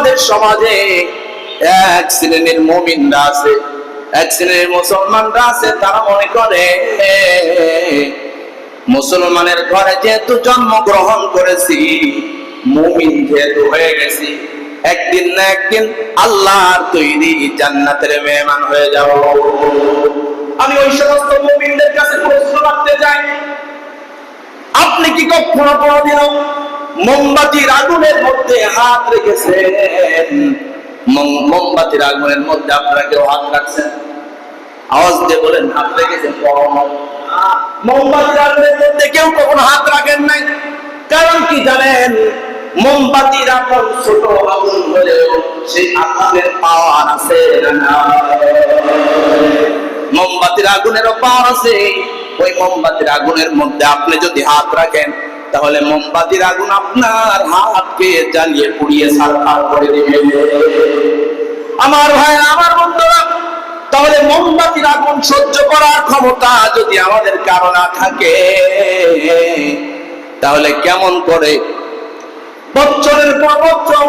আমাদের সমাজে এক শ্রেণির মমিনরা আছে, এক শ্রেণির মুসলমানরা আছে, তারা মনে করে মুসলমানের ঘরে যেহেতু জন্মগ্রহণ করেছি, মুমিন যেহেতু হয়ে গেছি, একদিন না একদিন আল্লাহর তৈরি জান্নাতের মেহমান হয়ে যাব। আমি ওই সমস্ত মুমিনদের কাছে প্রশ্ন রাখতে চাই, আপনি কি কখনো কোনোদিনও মোমবাতির আগুনের মধ্যে হাত রেখেছেন। মোমবাতির আগুনের মধ্যে আপনারা কেউ হাত রাখছেন? আওয়াজ দিয়ে বলেন, হাত রেখেছেন? মোমবাতির আগুনের মধ্যে কেউ কখনো হাত রাখেন নাই। কারণ কি জানেন? মোমবাতির আগুন ছোট আগুন হলেও সেই আগুনের পাওয়ার আছে মোমবাতির আগুনেরও পাওয়ার আছে। ওই মোমবাতির আগুনের মধ্যে আপনি যদি হাত রাখেন তাহলে মোমবাতির আগুন আপনার হাতকে জ্বালিয়ে পুড়িয়ে সারখার করে দিবে। আমার ভাই আমার বন্ধুরা, তাহলে মোমবাতির আগুন সহ্য করার ক্ষমতা যদি আমাদের কারও না থাকে, তাহলে কেমন করে? বছরের পর বছর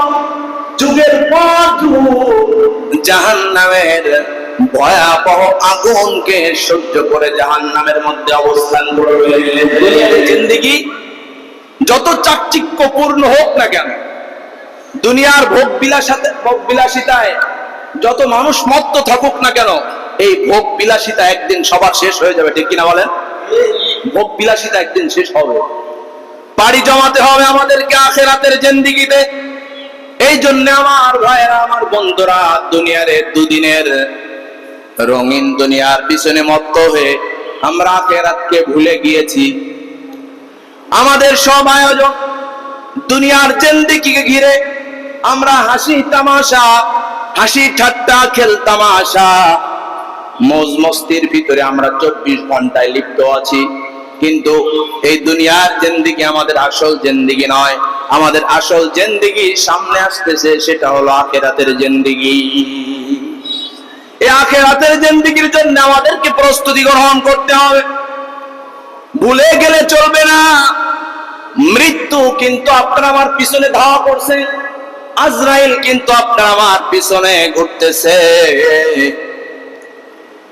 যুগের পর জাহান নামের ভয়াবহ আগুনকে সহ্য করে জাহান নামের মধ্যে অবস্থান করবে। জিন্দিগি যত চাকচিক্যপূর্ণ হোক না কেন, দুনিয়ার ভোগ বিলাসাতে ভোগ বিলাসিতায় যত মানুষ মত্ত থাকুক না কেন, এই ভোগ বিলাসিতা একদিন সবার শেষ হয়ে যাবে, ঠিক কিনা বলেন? ভোগ বিলাসিতা একদিন শেষ হবে। পাড়ি জমাতে হবে আমাদেরকে আখেরাতের জিন্দিগিতে। এই জন্য আমার ভাইয়েরা, আমার বন্ধুরা, দুনিয়ার দুদিনের রঙিন দুনিয়ার পিছনে মত্ত হয়ে আমরা আখেরাতকে ভুলে গিয়েছি। আমাদের সব আয়োজন দুনিয়ার জিন্দিগিকে ঘিরে আমরা হাসি তামাশা, হাসি ঠাট্টা, খেল তামাশা। মৌজ মস্তির ভিতরে আমরা চব্বিশ ঘন্টায় লিপ্ত আছি। কিন্তু এই দুনিয়ার জিন্দিগি আমাদের আসল জিন্দিগি নয়। আমাদের আসল জিন্দিগি সামনে আসতেছে, সেটা হলো আখেরাতের জিন্দিগি এই আখেরাতের জিন্দিগির জন্য আমাদেরকে প্রস্তুতি গ্রহণ করতে হবে। ভুলে গেলে চলবে না। মৃত্যু কিন্তু আপনার আমার পিছনে ধাওয়া করছে। আজরাইল কিন্তু আপনার আমার পিছনে ঘুরতেছে।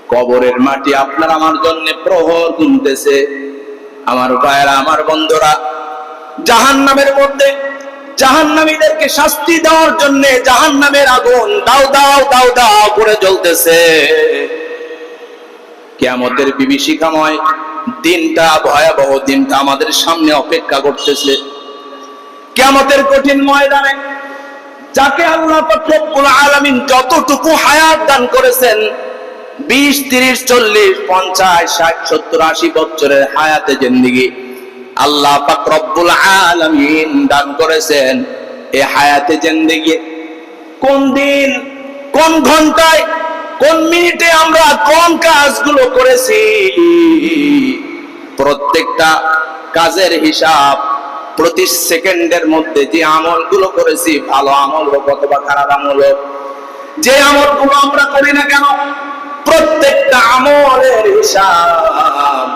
কবরের মাটি আপনার আমার জন্য প্রহর গুনতেছে। আমার ভাইয়েরা, আমার বন্ধুরা জাহান নামের মধ্যে জাহান্নামীদেরকে শাস্তি দেওয়ার জন্য জাহান্নামের আগুন দাও দাও দাও দাও করে জ্বলতেছে। কিয়ামতের বিভীষিকাময় দিনটা, ভয়াবহ দিনটা আমাদের সামনে অপেক্ষা করতেছে। কিয়ামতের কঠিন ময়দানে যাকে আল্লাহ আলামিন যতটুকু হায়াত দান করেছেন, বিশ, তিরিশ, চল্লিশ, পঞ্চাশ, ষাট, সত্তর, আশি বছরের হায়াতে জিন্দিগি আল্লাহ রব্বুল আলামিন দান করেছেন এই হায়াতে জিন্দিগি। কোন দিন, কোন ঘন্টায় কোন মিনিটে আমরা কোন কাজগুলো করেছি? প্রত্যেকটা কাজের হিসাব প্রতি সেকেন্ডের মধ্যে যে আমলগুলো করেছি, ভালো আমল হোক অথবা খারাপ আমল হোক, যে আমলগুলো আমরা করি না কেন? প্রত্যেকটা আমলের হিসাব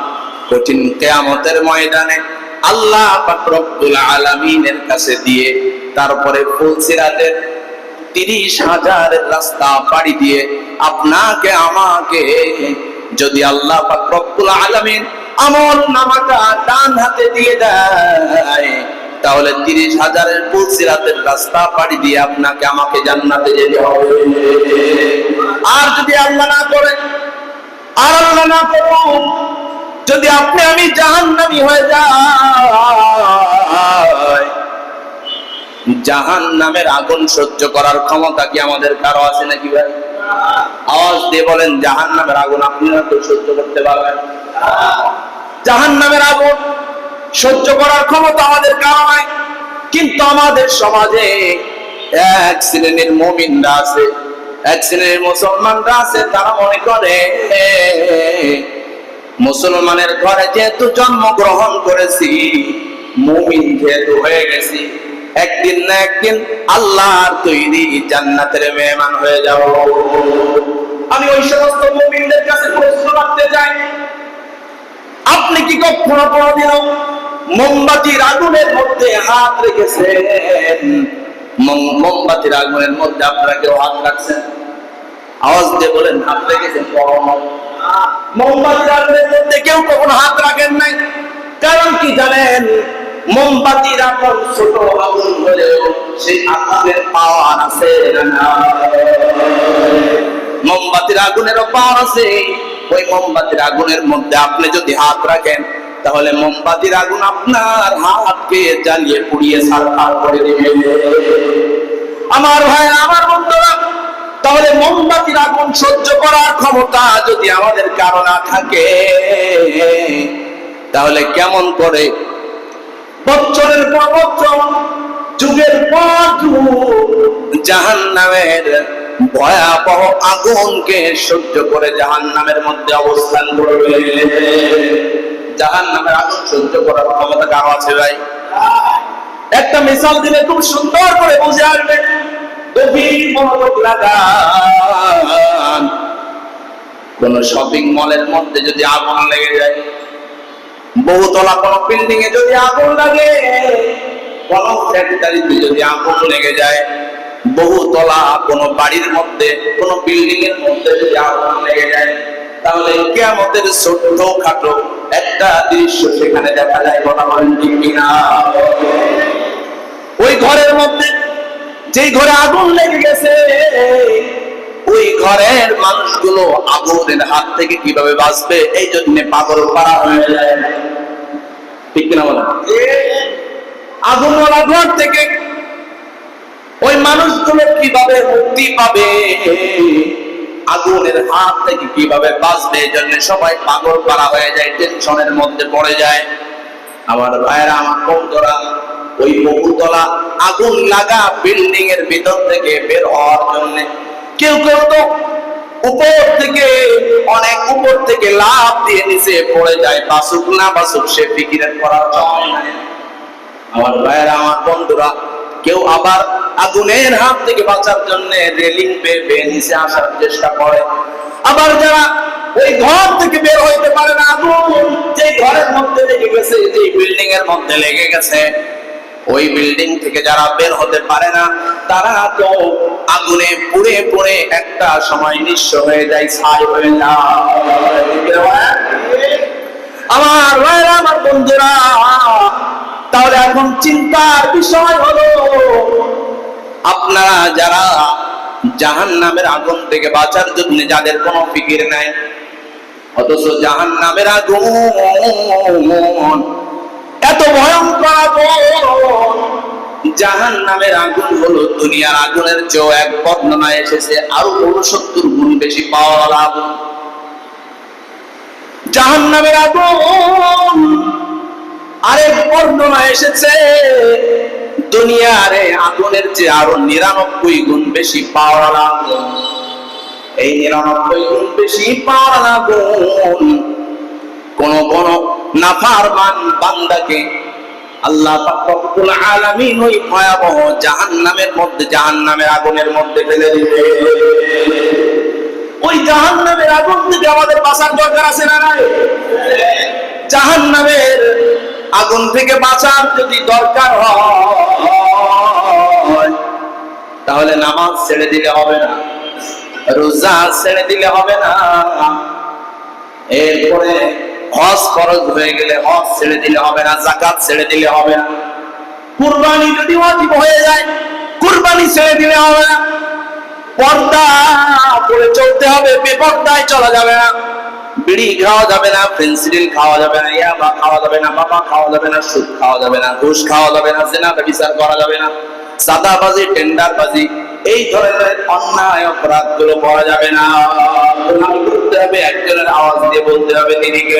কঠিন কেয়ামতের ময়দানে আল্লাহ আলামিনের কাছে দিয়ে, তারপরে ফুলসিরাতের তিরিশ হাজারের রাস্তা পাড়ি দিয়ে আপনাকে, আমাকে, যদি আল্লাহ রব্বুল আলামিন আমল নামাটা ডান হাতে দিয়ে দেয়, তাহলে তিরিশ হাজারের পুলসিরাতের রাস্তা পাড়ি দিয়ে আপনাকে, আমাকে জান্নাতে যেতে হবে। আর যদি আল্লাহ না করেন, আর আল্লাহ না করুন, যদি আপনি আমি জাহান্নামী হয়ে যাই জাহান নামের আগুন সহ্য করার ক্ষমতা কি আমাদের কারও আছে নাকি ভাই? আওয়াজ দিয়ে বলেন জাহান নামের আগুন আপনি হয়তো সহ্য করতে পারবেন। জাহান নামের আগুন সহ্য করার ক্ষমতা আমাদের কারও নাই। কিন্তু আমাদের সমাজে এক শ্রেণির মমিনরা আছে, এক শ্রেণির মুসলমানরা আছে, তারা মনে করে মুসলমানের ঘরে যেহেতু জন্মগ্রহণ করেছি, মুমিন যেহেতু হয়ে গেছি একদিন না একদিন আল্লাহর তৈরি জান্নাতের মেহমান হয়ে যাব। আমি ওই সমস্ত মুমিনদের কাছে প্রশ্ন রাখতে চাই। আপনি কি কখনো কোনোদিনও মোমবাতির আগুনের মধ্যে হাত রেখেছেন? মোমবাতির আগুনের মধ্যে আপনারা কেউ হাত রাখছেন? আওয়াজ দিয়ে বলেন, হাত রেখেছেন মোমবাতির আগুনের মধ্যে কেউ কখনো হাত রাখেন নাই। কারণ কি জানেন? মোমবাতির আগুন, ছোট আগুন হলেও সেই আগুনের পাওয়ার আছে না মোমবাতির আগুনেরও পাওয়ার আছে। ওই মোমবাতির আগুনের মধ্যে আপনি যদি হাত রাখেন, তাহলে মোমবাতির আগুন আপনার হাতকে জ্বালিয়ে পুড়িয়ে সারখার করে দিবে। আমার ভাই, আমার বন্ধুরা, তাহলে মোমবাতির আগুন সহ্য করার ক্ষমতা যদি আমাদের কারও না থাকে, তাহলে কেমন করে বছরের পর বছর যুগের পর জাহান নামের ভয়াবহ আগুনকে সহ্য করে জাহান নামের মধ্যে অবস্থান করবে জাহান নামের আগুন সহ্য করার ক্ষমতা কারও আছে ভাই? একটা মিসাল দিলে খুব সুন্দর করে বুঝে আসবে। গভীর মনোযোগ লাগান। কোন শপিং মলের মধ্যে যদি আগুন লেগে যায় বহুতলা কোন বিল্ডিং এ যদি আগুন লাগে, কোন ফ্যাক্টরিতে যদি আগুন লেগে যায়, বহুতলা কোন বাড়ির মধ্যে, কোন বিল্ডিং এর মধ্যে যদি আগুন লেগে যায়, তাহলে কেমতের ছোট্ট খাটো একটা দৃশ্য সেখানে দেখা যায়, কথা বলেন ঠিক কিনা? ওই ঘরের মধ্যে যেই ঘরে আগুন লেগে গেছে ওই ঘরের মানুষগুলো আগুনের হাত থেকে কীভাবে বাঁচবে, এই জন্য পাগল পাড়া হয়ে যায়। ঠিক কিনা ঘর থেকে ওই মানুষগুলো কীভাবে মুক্তি পাবে আগুনের হাত থেকে কীভাবে বাঁচবে, এই জন্য সবাই পাগল পাড়া হয়ে যায়, টেনশনের মধ্যে পড়ে যায়। আমার ভাইয়েরা, আমার বন্ধুরা, ওই বহুতলা আগুন লাগা বিল্ডিং এর ভিতর থেকে বের হওয়ার জন্য কেউ কেউ তো উপর থেকে, অনেক উপর থেকে লাভ দিয়ে নিচে পড়ে যায়। বাসুক না বাসুক, সে ফিকিরের করার আমার ভাইয়েরা, আমার বন্ধুরা, কেউ আবার আগুনের হাত থেকে বাঁচার জন্য রেলিং বেয়ে নিচে আসার চেষ্টা করে। আবার যারা ওই ঘর থেকে বের হইতে পারে না, আগুন যে ঘরের মধ্যে লেগে গেছে যে বিল্ডিং এর মধ্যে লেগে গেছে, ওই বিল্ডিং থেকে যারা বের হতে পারে না, তারা তো আগুনে পুড়ে পুড়ে একটা সময় নিঃস্ব হয়ে যায়, ছাই হয়ে যায়। আমার ভাইরা, আমার বন্ধুরা, তাহলে এখন চিন্তার বিষয় হলো, আপনারা যারা জাহান নামের আগুন থেকে বাঁচার জন্য যাদের কোনো ফিকির নাই, অথচ জাহান নামের আগুন এত ভয়ঙ্কর জাহান নামের আগুন হলো দুনিয়ার আগুনের চেয়েও এক বর্ণনায় এসেছে, আরও উনসত্তর গুণ বেশি পাওয়ার আগুন জাহান নামের আগুন আরেক বর্ণনা এসেছে, দুনিয়ার আগুনের যে আরও নিরানব্বই গুণ বেশি পাওয়ার আগুন এই নিরানব্বই গুণ বেশি পাওয়ার আগুন কোন কোন নাফার মান বান্দাকে আল্লাহ রব্বুল আলামিন ওই ভয়াবহ জাহান্নামের মধ্যে, জাহান্নামের আগুনের মধ্যে ফেলে দিবে। ওই জাহান্নামের আগুন থেকে আমাদের বাঁচার দরকার আছে না নাই? জাহান্নামের আগুন থেকে বাঁচার যদি দরকার হয়, তাহলে নামাজ ছেড়ে দিলে হবে না, রোজা ছেড়ে দিলে হবে না। এরপরে হজ খরচ হয়ে গেলে হজ ছেড়ে দিলে হবে না জাকাত ছেড়ে দিলে হবে না। কুরবানি যদি ওয়াজিব হয়ে যায়, কুরবানি ছেড়ে দিলে হবে না। পর্দা করে চলতে হবে, বেপর্দায় চলা যাবে না। বিড়ি খাওয়া যাবে না ফেন্সিডিল খাওয়া যাবে না, ইয়াবা খাওয়া যাবে না, বাবা খাওয়া যাবে না, সুদ খাওয়া যাবে না, ঘুষ খাওয়া যাবে না জেনাটা বিচার করা যাবে না। সাদাবাজি, টেন্ডারবাজি এই ধরনের অন্যায় অপরাধগুলো করা যাবে না। করতে হবে, একজনের আওয়াজ দিয়ে বলতে হবে দিদিকে